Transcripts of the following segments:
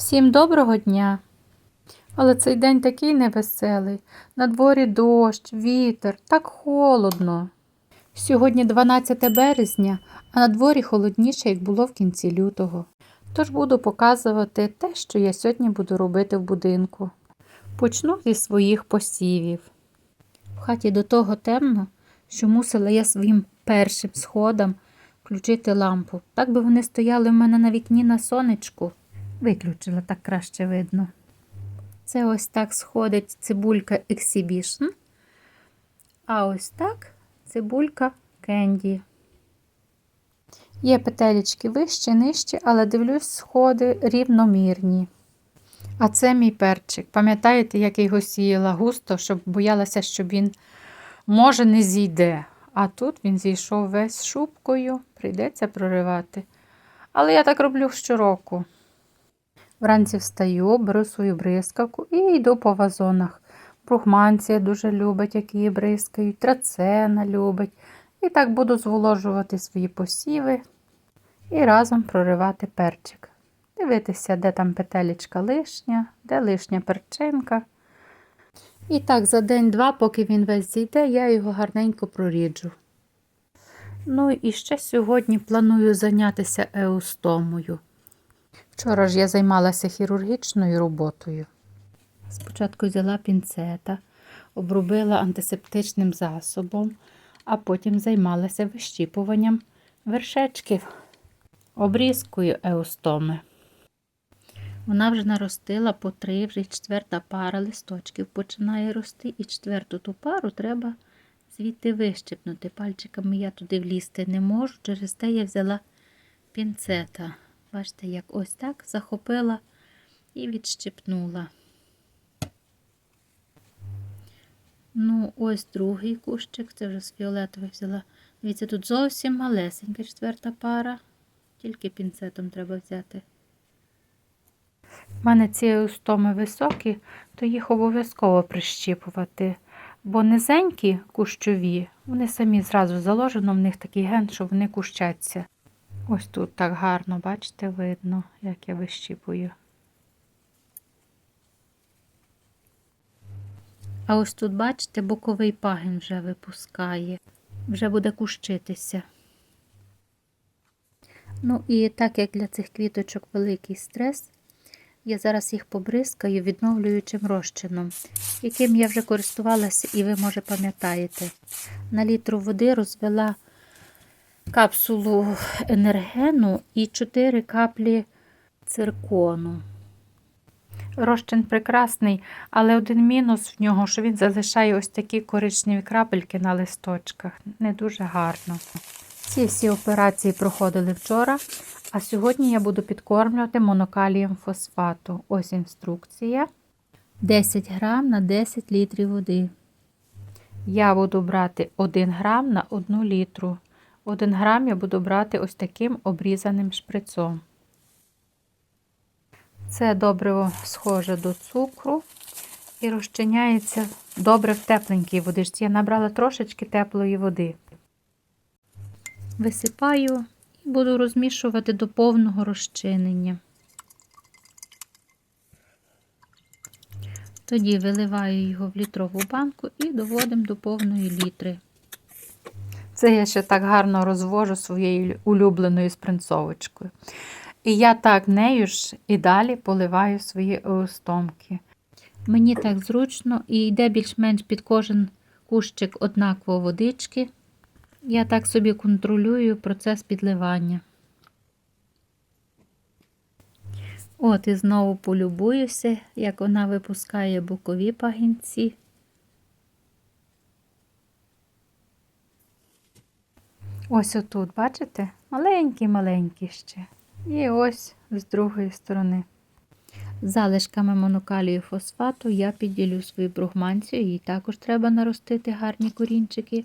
Всім доброго дня! Але цей день такий невеселий. На дворі дощ, вітер, так холодно. Сьогодні 12 березня, а на дворі холодніше, як було в кінці лютого. Тож буду показувати те, що я сьогодні буду робити в будинку. Почну зі своїх посівів. В хаті до того темно, що мусила я своїм першим сходам включити лампу. Так би вони стояли в мене на вікні на сонечку. Виключила, так краще видно. Це ось так сходить цибулька Exhibition. А ось так цибулька Кенді. Є петелечки вище, нижче, але дивлюсь, сходи рівномірні. А це мій перчик. Пам'ятаєте, як я його сіяла густо, щоб боялася, що він може не зійде. А тут він зійшов весь шубкою, прийдеться проривати. Але я так роблю щороку. Вранці встаю, беру свою бризкавку і йду по вазонах. Бругманція дуже любить, як її бризкають, трацена любить. І так буду зволожувати свої посіви і разом проривати перчик. Дивитися, де там петелечка лишня, де лишня перчинка. І так, за день-два, поки він весь зійде, я його гарненько проріджу. Ну і ще сьогодні планую зайнятися еустомою. Вчора ж я займалася хірургічною роботою. Спочатку взяла пінцета, обробила антисептичним засобом, а потім займалася вищіпуванням вершечків, обрізкою еустоми. Вона вже наростила по три, вже четверта пара листочків починає рости, і четверту ту пару треба звідти вищипнути. Пальчиками я туди влізти не можу, через те я взяла пінцета. Бачите, як ось так захопила і відщипнула. Ну, ось другий кущик, це вже з фіолетових взяла. Дивіться, тут зовсім малесенька четверта пара, тільки пінцетом треба взяти. У мене ці устоми високі, то їх обов'язково прищіпувати. Бо низенькі кущові, вони самі зразу заложено, в них такий ген, що вони кущаться. Ось тут так гарно, бачите, видно, як я вищіпую. А ось тут, бачите, боковий пагін вже випускає, вже буде кущитися. Ну і так як для цих квіточок великий стрес, я зараз їх побризкаю відновлюючим розчином, яким я вже користувалася, і ви, може, пам'ятаєте. На літру води розвела капсулу енергену і 4 каплі циркону. Розчин прекрасний, але один мінус в нього, що він залишає ось такі коричневі крапельки на листочках. Не дуже гарно. Ці всі операції проходили вчора, а сьогодні я буду підкормлювати монокалієм фосфату. Ось інструкція. 10 грам на 10 літрів води. Я буду брати 1 грам на 1 літру. 1 грам я буду брати ось таким обрізаним шприцом. Це добриво схоже до цукру і розчиняється добре в тепленькій водичці. Я набрала трошечки теплої води. Висипаю і буду розмішувати до повного розчинення. Тоді виливаю його в літрову банку і доводимо до повної літри. Це я ще так гарно розвожу своєю улюбленою спринцовочкою. І я так нею ж і далі поливаю свої остомки. Мені так зручно і йде більш-менш під кожен кущик однаково водички. Я так собі контролюю процес підливання. От і знову полюбуюся, як вона випускає бокові пагінці. Ось отут, бачите? Маленькі-маленькі ще. І ось з другої сторони. Залишками монокалію фосфату я підділю свою бругманцію, їй також треба наростити гарні корінчики.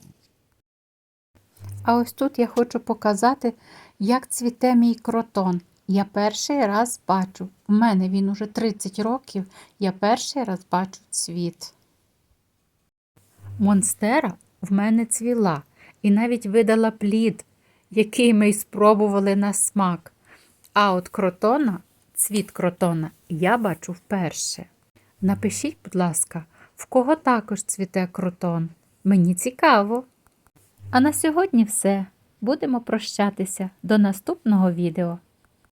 А ось тут я хочу показати, як цвіте мій кротон. Я перший раз бачу, у мене він уже 30 років, я перший раз бачу цвіт. Монстера в мене цвіла і навіть видала плід, який ми й спробували на смак. А от кротона Цвіт кротона я бачу вперше. Напишіть, будь ласка, в кого також цвіте кротон. Мені цікаво. А на сьогодні все. Будемо прощатися до наступного відео.